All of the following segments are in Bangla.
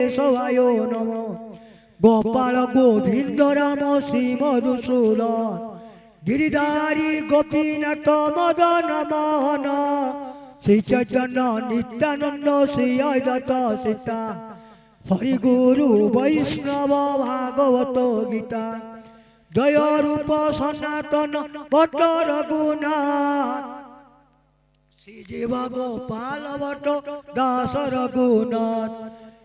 কেশবায় নম। গোপাল গোবিন্দ রাম শ্রী মধুসূদন গিরিধারী গোপীনাথ মদন মোহন। শ্রী চৈতন্য নিত্যানন্দ শ্রী অদ্বৈত সীতা। হরি গুরু বৈষ্ণব ভাগবত গীতা। জয় রূপ সনাতন বট রঘুনাথ। শ্রী জীব গোপাল বট দাস রঘুনাথ।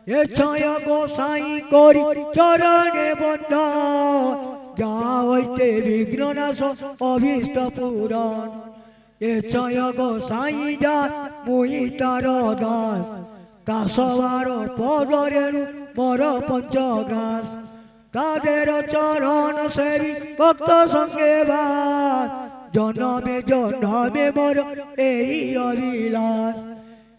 এ ছয় গোসাই করি, চরণে বন্ধ। যা হইতে বিঘ্ন নাশ অভীষ্ট পুরাণ। এ ছয় গোসাই যা মুই তার দাস। কাশবার পদরেণু মর পঞ্চগ্রাস তাদের চরণ সেবী ভক্ত সঙ্গে বাস। জনমে জনমে মর এই অবিলাস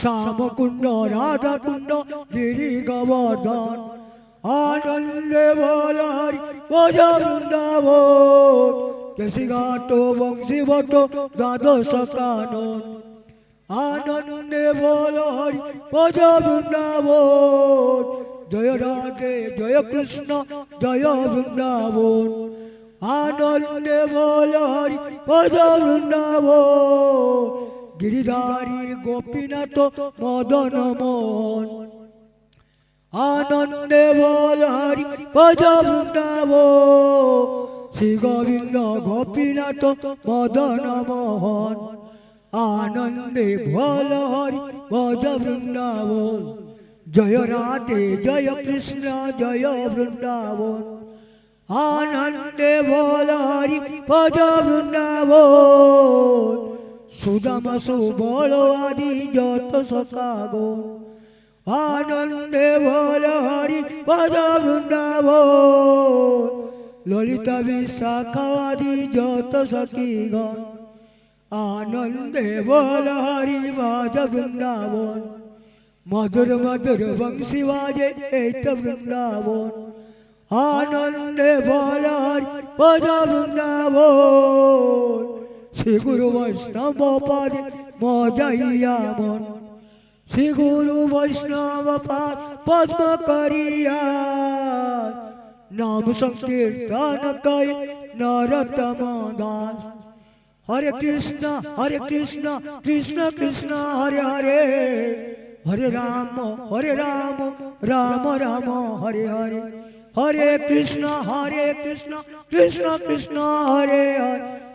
শ্যামকুণ্ড, রাধাকুণ্ড, গিরি গোবর্ধন, আনন্দে বল বজ বৃন্দাবন, কেশিঘাট বংশী ভট্ট দ্বাদশ কানন, আনন্দে বল হরি পদ বৃন্দাবন, জয় রাধে, জয় কৃষ্ণ, জয় বৃন্দাবন, আনন্দে বল হরি পদ বৃন্দাবন গিরিধারী গোপীনাথ মদন মোহন। আনন্দে বল হরি পদ বৃন্দাবন শ্রী গোবিন্দ গোপীনাথ মদন মোহন। আনন্দে ভল হরি ভজ বৃন্দাবন জয় রাধে, জয় কৃষ্ণ, জয় বৃন্দাবন আনন্দে ভল হরি ভজ বৃন্দাবন সুদাম সুবল আদি যত সকাগন আনন্দে ভল হরি ভজ বৃন্দাবন ললিতা বিশাখাদি যত সখীগণ আনন্দে বল হরি বাজ বৃন্দাবন মধুর মধুর বংশী বাজে এই তো বৃন্দাবন আনন্দে বল হরি বৃন্দাবন শ্রী গুরু বৈষ্ণব পাদে মজাইয়া মন শ্রী গুরু বৈষ্ণব পাদ পদ্ম করিয়া নাম সংকীর্তন কই নরতম দাস হরে কৃষ্ণ হরে কৃষ্ণ কৃষ্ণ কৃষ্ণ হরে হরে হরে রাম হরে রাম রাম রাম হরে হরে হরে কৃষ্ণ হরে কৃষ্ণ কৃষ্ণ কৃষ্ণ হরে হরে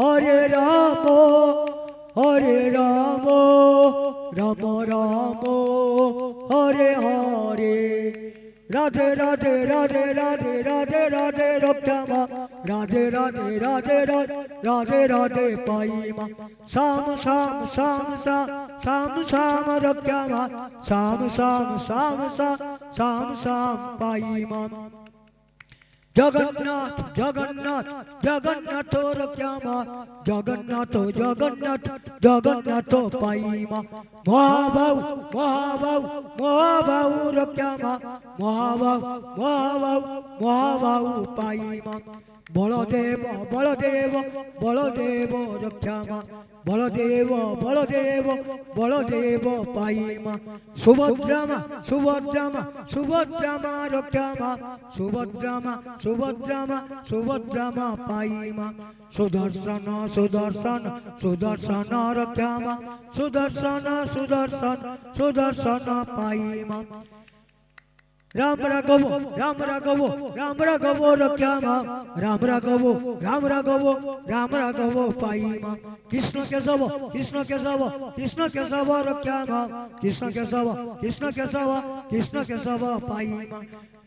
হরে রাম হরে রাম রাম রাম, হরে হরে। রাধে রাধে রাধে রাধে রাধে রাধে রক্ষমা রাধে রাধে রাধে রাধে রাধে পাইমা। শাম শাম শাম শাম শাম রক্ষমা শাম শাম পাইমা। জগন্নাথ জগন্নাথ জগন্নাথ রক্ষামা জগন্নাথ জগন্নাথ জগন্নাথ পাইমা। মহাবাউ মহাবাউ মহাবাউ রক্ষামা মহাবাউ মহাবাউ মহাবাউ পাইমা। বলদেব বলদেব বলদেব রক্ষামা বলদেব বলদেব বলদেব পাইমা। সুভদ্রামা সুভদ্রামা সুভদ্রামা রক্ষামা সুভদ্রামা সুভদ্রামা সুভদ্রামা পাইমা। সুদর্শন সুদর্শন সুদর্শন রক্ষামা সুদর্শন সুদর্শন সুদর্শন পাইমা। রাম রাঘব রাম রাঘব রাম রাঘব রক্ষামা রাম রাঘব রাম রাঘব রাম রাঘব পাইমা কৃষ্ণ কেশব কৃষ্ণ কেশব কৃষ্ণ কেশব রক্ষামা কৃষ্ণ কেশব কৃষ্ণ কেশব কৃষ্ণ কেশব পাইমা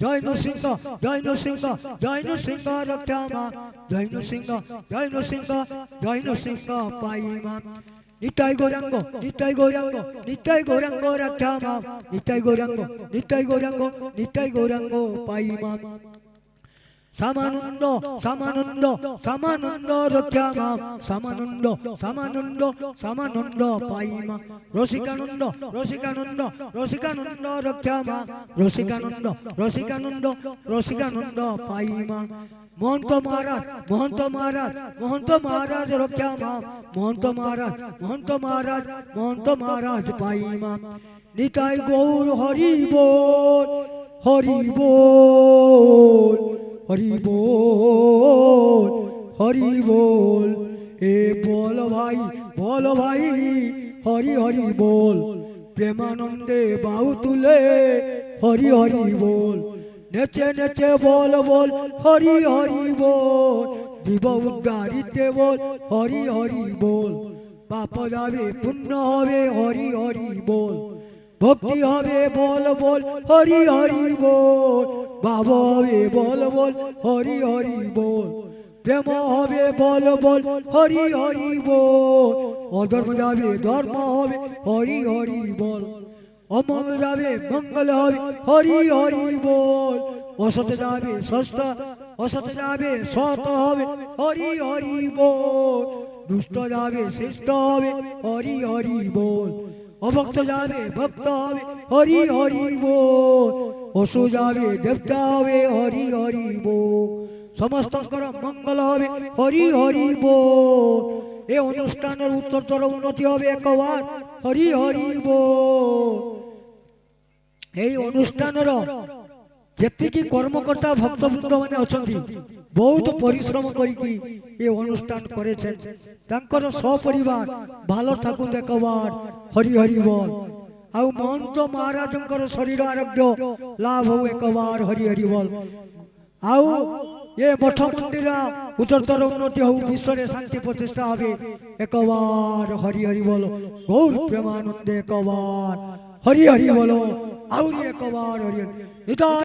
জয় নৃসিংহ জয় নৃসিংহ জয় নৃসিংহ রক্ষামা জয় নৃসিংহ জয় নৃসিংহ জয় নৃসিংহ পাইমা নিতাই গৌরাঙ্গ নিতাই গৌরাঙ্গ নিতাই গৌরাঙ্গ রাখামা নিতাই গৌরাঙ্গ নিতাই গৌরাঙ্গ নিতাই গৌরাঙ্গ পাইমা সামানন্দ সামানন্দ সামানন্দ রক্ষামা সামানন্দ সামানন্দ সামানন্দ পাইমা রসিকানন্দ রসিকানন্দ রসিকানন্দ রক্ষামা রসিকানন্দ রসিকানন্দ রসিকানন্দ পাইমা মহন্ত মহারাজ মহন্ত মহারাজ মহন্ত মহারাজ রক্ষামা মহন্ত মহারাজ মহন্ত মহারাজ মহন্ত মহারাজ পাইমা নিতাই গৌর হরি বল হরি বল হরি বল হরি বল। এ বল ভাই বল ভাই, হরি হরি বল। প্রেমানন্দে বাহু তুলে হরি হরি বল। নেচে নেচে বল বল, হরি হরি বল। দিব উদ্ধারিতে বল, হরি হরি বল। পাপ যাবে, পুণ্য হবে, হরি হরি বল। ভক্তি হবে, বল বল, হরি হরি বল। ভাব হবে, বল বল, হরি হরি বল। প্রেম হবে, বল বল, হরি হরি বল। অধর্ম যাবে, ধর্ম হবে, হরি হরি বল। अमंगल जावे मंगल हरि हरि हरि बोल असत जावे सत असत जावे सत होवे हरि हरि बोल दुष्ट जावे श्रेष्ठ होवे हरि हरि बोल अभक्त जावे भक्त होवे हरि हरि बोल असो जावे देवता होवे हरि हरि बोल समस्तकर मंगल होवे हरि हरि बोल এই অনুষ্ঠানের উত্তরতর উন্নতি হবে একবার। হরি হরি বো। এই অনুষ্ঠানের যেতিকি কর্মকর্তা ভক্তবৃন্দ মানে অনেক বহুত পরিশ্রম করি এই অনুষ্ঠান করেছেন। তাঁকর সপরিবার, ভালো থাকুন একবার, হরি হরি বল আউ মহন্ত মহারাজঙ্কর শরীর আরোগ্য লাভ হো একবার, হরি হরি বল। ଆଉ ଏ ମଠ ମନ୍ଦିର ଉତ୍ତରତର ଉନ୍ନତି ହଉ ବିଶ୍ୱରେ ଶାନ୍ତି ପ୍ରତିଷ୍ଠା ହେବେ ଏକବାର ହରି ହରି ବୋଲ ଗୌର ପ୍ରେମାନନ୍ଦେ ଏକବାର ହରି ହରି ବୋଲ ଆହୁରି ଏକବାର ହରି ହରି